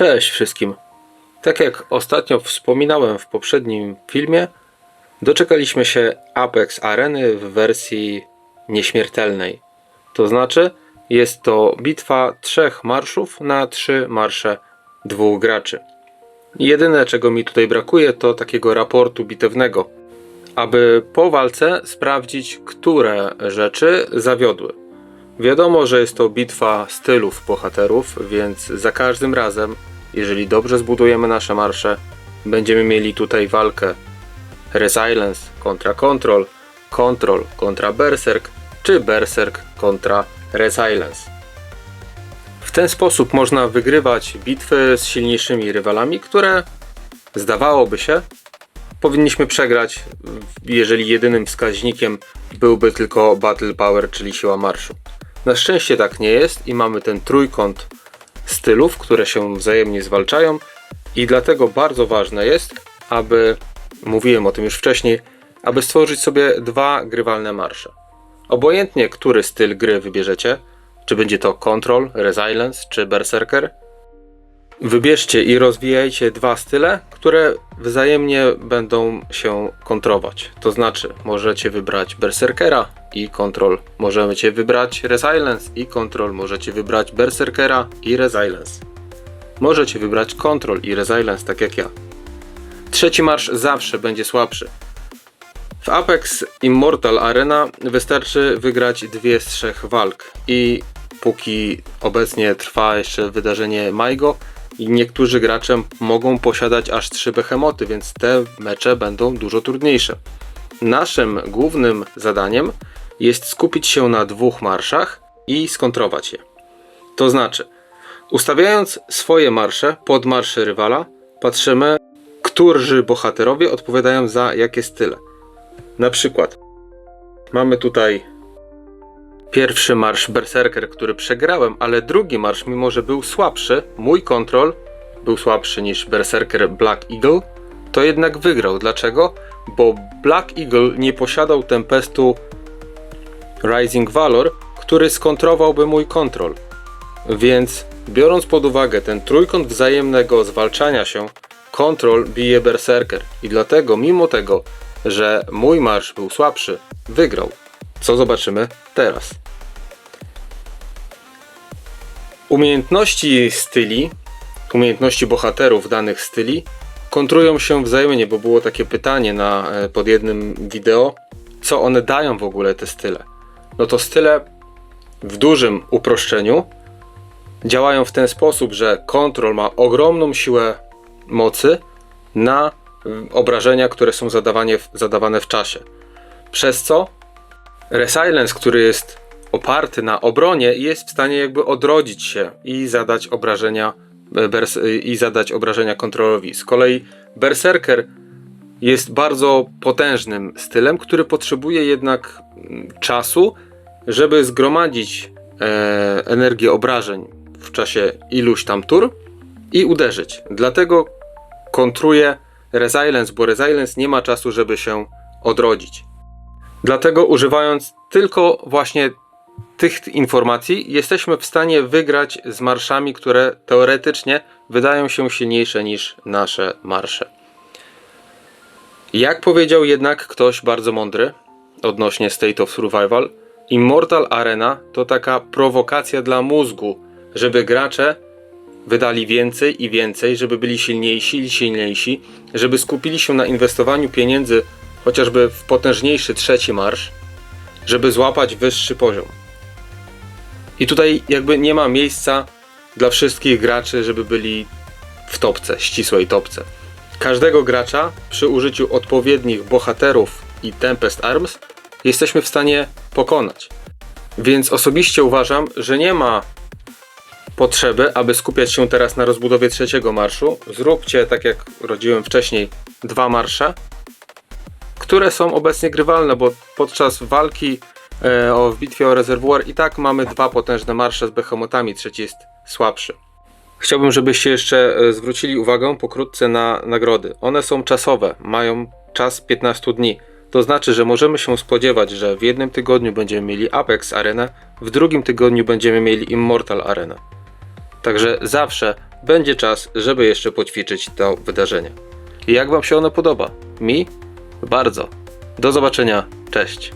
Cześć wszystkim. Tak jak ostatnio wspominałem w poprzednim filmie, doczekaliśmy się Apex Areny w wersji nieśmiertelnej. To znaczy, jest to bitwa trzech marszów na trzy marsze dwóch graczy. Jedyne czego mi tutaj brakuje to takiego raportu bitewnego, aby po walce sprawdzić, które rzeczy zawiodły. Wiadomo, że jest to bitwa stylów bohaterów, więc za każdym razem, jeżeli dobrze zbudujemy nasze marsze, będziemy mieli tutaj walkę Resilience kontra Control, Control kontra Berserk, czy Berserk kontra Resilience. W ten sposób można wygrywać bitwy z silniejszymi rywalami, które zdawałoby się powinniśmy przegrać, jeżeli jedynym wskaźnikiem byłby tylko Battle Power, czyli siła marszu. Na szczęście tak nie jest i mamy ten trójkąt stylów, które się wzajemnie zwalczają i dlatego bardzo ważne jest, aby, mówiłem o tym już wcześniej, aby stworzyć sobie dwa grywalne marsze. Obojętnie, który styl gry wybierzecie, czy będzie to Control, Resilience czy Berserker, Wybierzcie i rozwijajcie dwa style, które wzajemnie będą się kontrować. To znaczy, możecie wybrać Berserkera i Control, możecie wybrać Resilience i Control, możecie wybrać Berserkera i Resilience. Możecie wybrać Control i Resilience, tak jak ja. Trzeci marsz zawsze będzie słabszy. W Apex Immortal Arena wystarczy wygrać dwie z trzech walk i póki obecnie trwa jeszcze wydarzenie Maigo, i niektórzy gracze mogą posiadać aż trzy behemoty, więc te mecze będą dużo trudniejsze. Naszym głównym zadaniem jest skupić się na dwóch marszach i skontrować je. To znaczy, ustawiając swoje marsze pod marsze rywala, patrzymy, którzy bohaterowie odpowiadają za jakie style. Na przykład, mamy tutaj Pierwszy marsz Berserker, który przegrałem, ale drugi marsz, mimo że był słabszy, mój kontrol był słabszy niż Berserker Black Eagle, to jednak wygrał. Dlaczego? Bo Black Eagle nie posiadał tempestu Rising Valor, który skontrowałby mój kontrol. Więc biorąc pod uwagę ten trójkąt wzajemnego zwalczania się, kontrol bije Berserker. I dlatego, mimo tego, że mój marsz był słabszy, wygrał. Co zobaczymy teraz? Umiejętności styli, umiejętności bohaterów danych styli kontrują się wzajemnie, bo było takie pytanie na, e, pod jednym wideo, co one dają w ogóle te style. No to style w dużym uproszczeniu działają w ten sposób, że kontrol ma ogromną siłę mocy na obrażenia, które są zadawane, zadawane w czasie. Przez co Resilience, który jest oparty na obronie, jest w stanie jakby odrodzić się i zadać obrażenia e, i zadać obrażenia kontrolowi. Z kolei Berserker jest bardzo potężnym stylem, który potrzebuje jednak mm, czasu, żeby zgromadzić e, energię obrażeń w czasie iluś tam tur i uderzyć. Dlatego kontruje Resilience, bo Resilience nie ma czasu, żeby się odrodzić. Dlatego używając tylko właśnie tych informacji jesteśmy w stanie wygrać z marszami, które teoretycznie wydają się silniejsze niż nasze marsze. Jak powiedział jednak ktoś bardzo mądry odnośnie State of Survival, Immortal Arena to taka prowokacja dla mózgu, żeby gracze wydali więcej i więcej, żeby byli silniejsi i silniejsi, żeby skupili się na inwestowaniu pieniędzy chociażby w potężniejszy trzeci marsz, żeby złapać wyższy poziom. I tutaj jakby nie ma miejsca dla wszystkich graczy, żeby byli w topce, ścisłej topce. Każdego gracza przy użyciu odpowiednich bohaterów i Tempest Arms jesteśmy w stanie pokonać. Więc osobiście uważam, że nie ma potrzeby, aby skupiać się teraz na rozbudowie trzeciego marszu. Zróbcie, tak jak rodziłem wcześniej, dwa marsze, które są obecnie grywalne, bo podczas walki e, o, w bitwie o rezerwuar i tak mamy dwa potężne marsze z behemotami, trzeci jest słabszy. Chciałbym, żebyście jeszcze e, zwrócili uwagę pokrótce na nagrody. One są czasowe, mają czas 15 dni. To znaczy, że możemy się spodziewać, że w jednym tygodniu będziemy mieli Apex Arenę, w drugim tygodniu będziemy mieli Immortal Arenę. Także zawsze będzie czas, żeby jeszcze poćwiczyć to wydarzenie. Jak Wam się ono podoba? Mi? Bardzo. Do zobaczenia. Cześć.